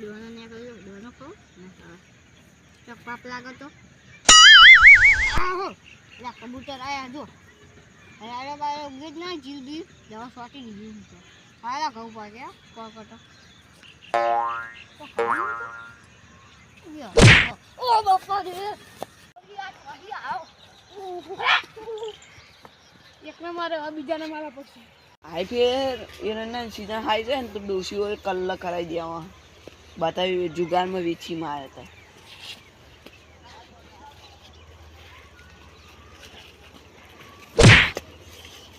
દોનો ને કર્યો દોનો કહું? ને પાપ લાગો તો? આહો! લા કબૂતર આયા જો. અરે બારે ઉગે જ ના જીવ દી દવા સોટી દીધી તો. હાલા કહું પાકે. યો, ઓ બાપા રે! એકને મારે બીજાને મારા પછી. હાઈ ફેર એના સીધા હાઈ જાય ને તો ડોશીઓ કલ્લા કરાવી દેવા બતાવી જુગારમાં વેચી મારે હતા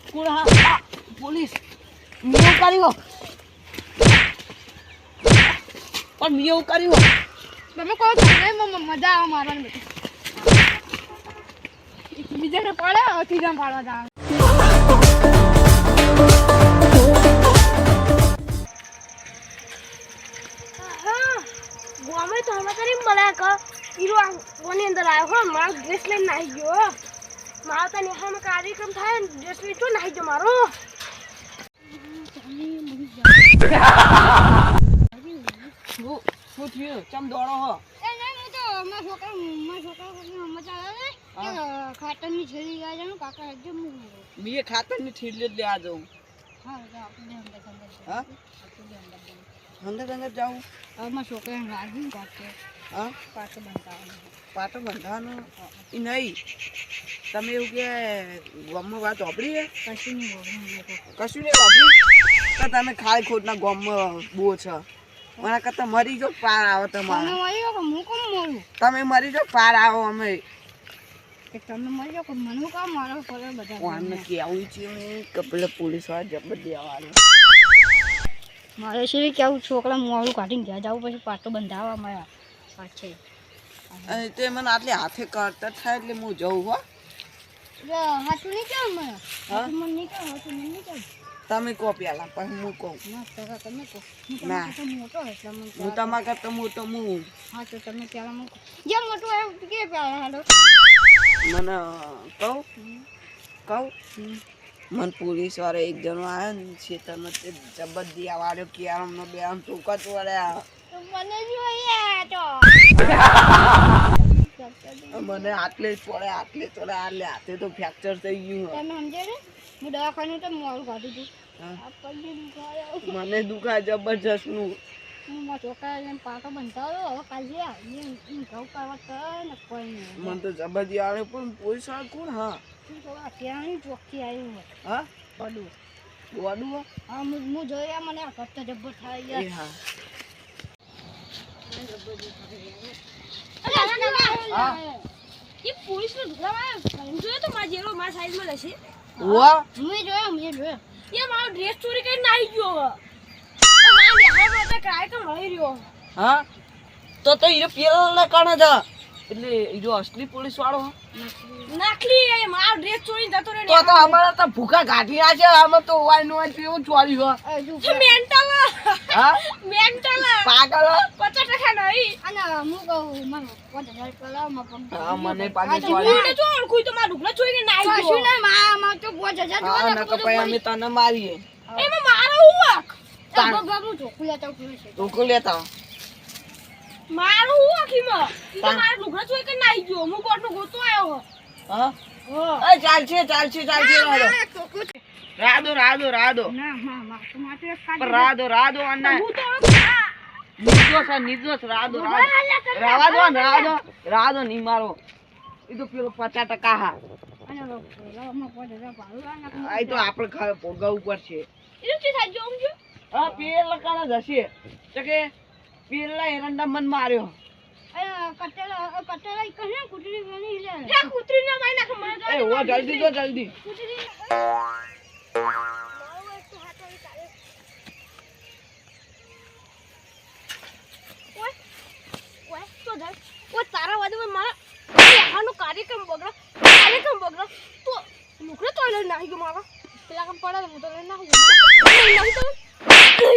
કોણ હા? પોલીસ. મિયો કર્યો પણ મિયો કર્યો તમે કહો છો મ- મજા આવે મારવાની બીજાને પડે ત્રીજા પાડવા જાય આ કોની અંદર આવ્યો? હો મારો ડ્રેસ લઈને નાહી ગયો હો. મારો તો નેહામાં કાર્યક્રમ થાય ને ડ્રેસ લઈ શું નાહી ગયો મારો? શું શું થયું? ચમ દોડો હો? એ નહીં હું તો મારા છોકરા મારા છોકરા કોકની મજા આવે ને. કે ખાતરની છેલ્લી ગાય છે કાકા હજુ હું બીએ ખાતરની થેલી જ લેવા જવું અંદર અંદર હા? આપણે બે અંદર મારા હા? પાછો બંધાવવાનું પાટો બંધાવાનું? એ નહીં. તમે એવું કે ગોમમાં વાત વાપરી હે? કશું નહીં કશું નહીં વાપરી? તો તમે ખાલી ખોટના ગોમમાં બો છો. મારા કરતા મરી જો પાર આવો તમે તમારે હું કોમ મોરું? તમે મરી જો પાર આવો અમે. તમે જાઓ કે મને કામ મારો ફરે બધા કેવું છે કે પેલા પોલીસવાળા જબર દેવાનું. મારે છે કેવું છોકરા મોડું કાઢીને ઘેર જવું પછી પાટો બંધાવવા મારા પાછે તે મને આટલે હાથે કરતા થાય એટલે હું જઉં હો. તમે કહો પેલા પછી હું કહું. ના તમે કહો. હું ના. તમારા કરતાં મોટો એટલે મને હું તમારા કરતા મોટો હું હા. તો તમે પેલા જે મોટો એમ કે પેલા હાલો. મને કહું? કહું? મને પોલીસ વાળો એક જણો આવ્યો ને તમે તે જબરદસ્તી વાળો ક્યારમનો બે આમ ચોડ્યા તો મને જોઈએ તો. મને આટલે પડે આટલે ચોડે આટલે હાથે તો ફ્રેક્ચર થઈ ગયું તમે સમજે ને? હું દવાખાનું તો મોડું કાઢી છું મને દુખાય જબરજસ્તનું મને તો જબરજી આવે પણ વાળા કોણ? હા. ચોખ્ખી આવ્યું હા? પડું દોડું હા હું જોયા મને આ કરતા જબ્બર થાય હા. એ પોલીસ નો ઢોકળામાં જોયો તો મારા જેલો મારા સાઈડમાં લેશે વાહ. મેં જોયા મેં જોયા એ મારો ડ્રેસ ચોરી કરીને નાહી ગયો તો તો કાર્યક્રમ મળી રહ્યો હા? તો તો એ પેલા કાણે હતા એટલે હીરો જો અસલી પોલીસ વાળો નાખલી એ મારો ડ્રેસ ચોરીને જતો રહ્યો તો તો અમારા તો ભૂખા કાઢી છે આમાં તો વાય નો વાય કેવું ચોરી હો મેન્ટલ. હા? મેન્ટલ. પાગલ અને હું કહું મને પાંચ હજાર પેલા માં પગ હા, મને પાછી તો ચોરી. હું ઓળખું તો મારા ઢોકળા ચોરીને નાહી કશું ગયો. નહીં મારા તો પાંચ હજાર હા જોવા અમે તને મારીએ. એમાં મારો હું હક તાણ. બાબુ લેતા છે ટોકો લેતા મારું હું હક એમાં ઈ તો તાણ. મારા ઢોકળા ચોરી કરીને નાહી ગયો. હું કોટનો ગોતો આવ્યો હા? હા. એ ચાલશે ચાલશે ચાલશે. રાધો રાધો રાધો ના હા મારે તો માથે એક પણ રાધો રાધો અન્ના હું તો નિર્દોષ નિર્દોષ. રાધો રાધો રાવા દો ને રાધો રાધો નહીં મારો. એ તો પેલો પચાસ ટકા હા. આ તો આપણે ભોગવવું પડશે. એ હા પેલા કાણા જશે તો કે પેલા એરંડા મન માર્યો. અને કટેલા કટેલા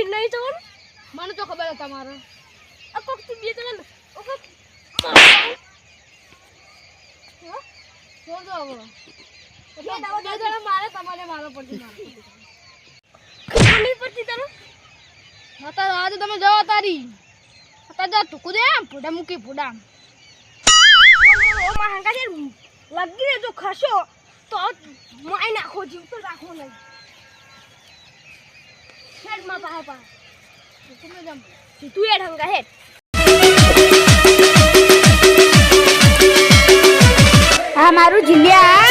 નહીં તો મને તો ખબર હતા મારો આ કોક તું બે તને આવો એટલે મારે તમારે મારો પડતી મારી પડતી તને હતા આજે તમે જવા તારી હતા ટૂંકું દે આમ ફૂડા મૂકી ફૂડા લગી જો ખસો તો માય નાખો, જીવ તો રાખો નહીં. હેડમાં પાહો. પાહો તમે જમ સીધું હેડ હંગા હેડ. હા મારું જિલ્લા